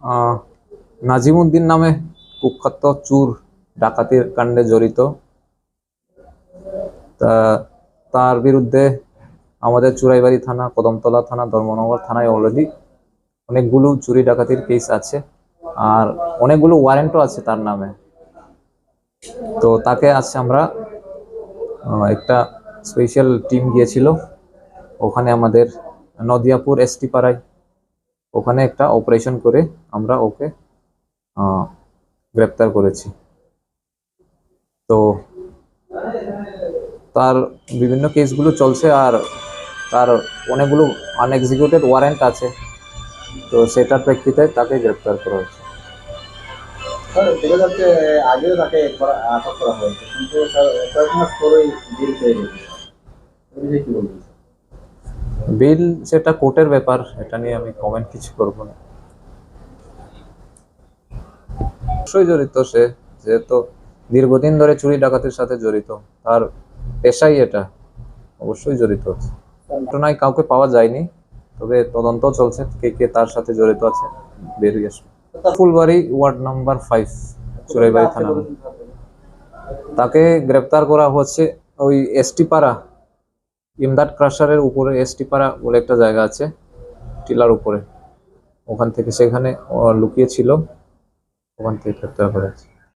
আহ, নাজিমুদ্দিন নামে কুখ্যাত চুর ডাকাতির কাণ্ডে জড়িত। তা তার বিরুদ্ধে আমাদের চুরাইবাড়ি থানা কদমতলা থানা ধর্মনগর থানায় অলরেডি অনেকগুলো চুরি ডাকাতির কেস আছে আর অনেকগুলো ওয়ারেন্টও আছে তার নামে। তো তাকে আজকে আমরা একটা স্পেশাল টিম গিয়েছিল। ওখানে আমাদের নদিয়াপুর এসটি পাড়ায় ওখানে একটা অপারেশন করে আমরা ওকে গ্রেপ্তার করেছি। তো তার বিভিন্ন কেসগুলো চলছে আর তার অনেকগুলো আনএক্সিকিউটেড ওয়ারেন্ট আছে। তো সেটার প্রেক্ষিতে তাকে গ্রেপ্তার করা হয়েছে। আগেও তাকে আটক করা হয়েছে। কিন্তু? বিল সেটা কোর্টের ব্যাপার, এটা নিয়ে আমি কমেন্ট কিছু করব না। অবশ্যই জড়িত সে, যেহেতু দীর্ঘদিন ধরে চুরি ডাকাতির সাথে জড়িত, তার পেশাই এটা, অবশ্যই জড়িত। ঘটনায় কাউকে পাওয়া যায়নি, তবে তদন্ত চলছে, কে কে তার সাথে জড়িত আছে বেরিয়ে আসবে। Phulbari ward number five Churaibari থানা। তাকে গ্রেপ্তার করা হচ্ছে ওই এসটি পাড়া ইমদাদ ক্রাশারের উপরে এসটি পাড়া বলে একটা জায়গা আছে, টিলার উপরে। ওখান থেকে সেখানে লুকিয়ে ছিল ওখান থেকে গ্রেপ্তার করা হয়েছে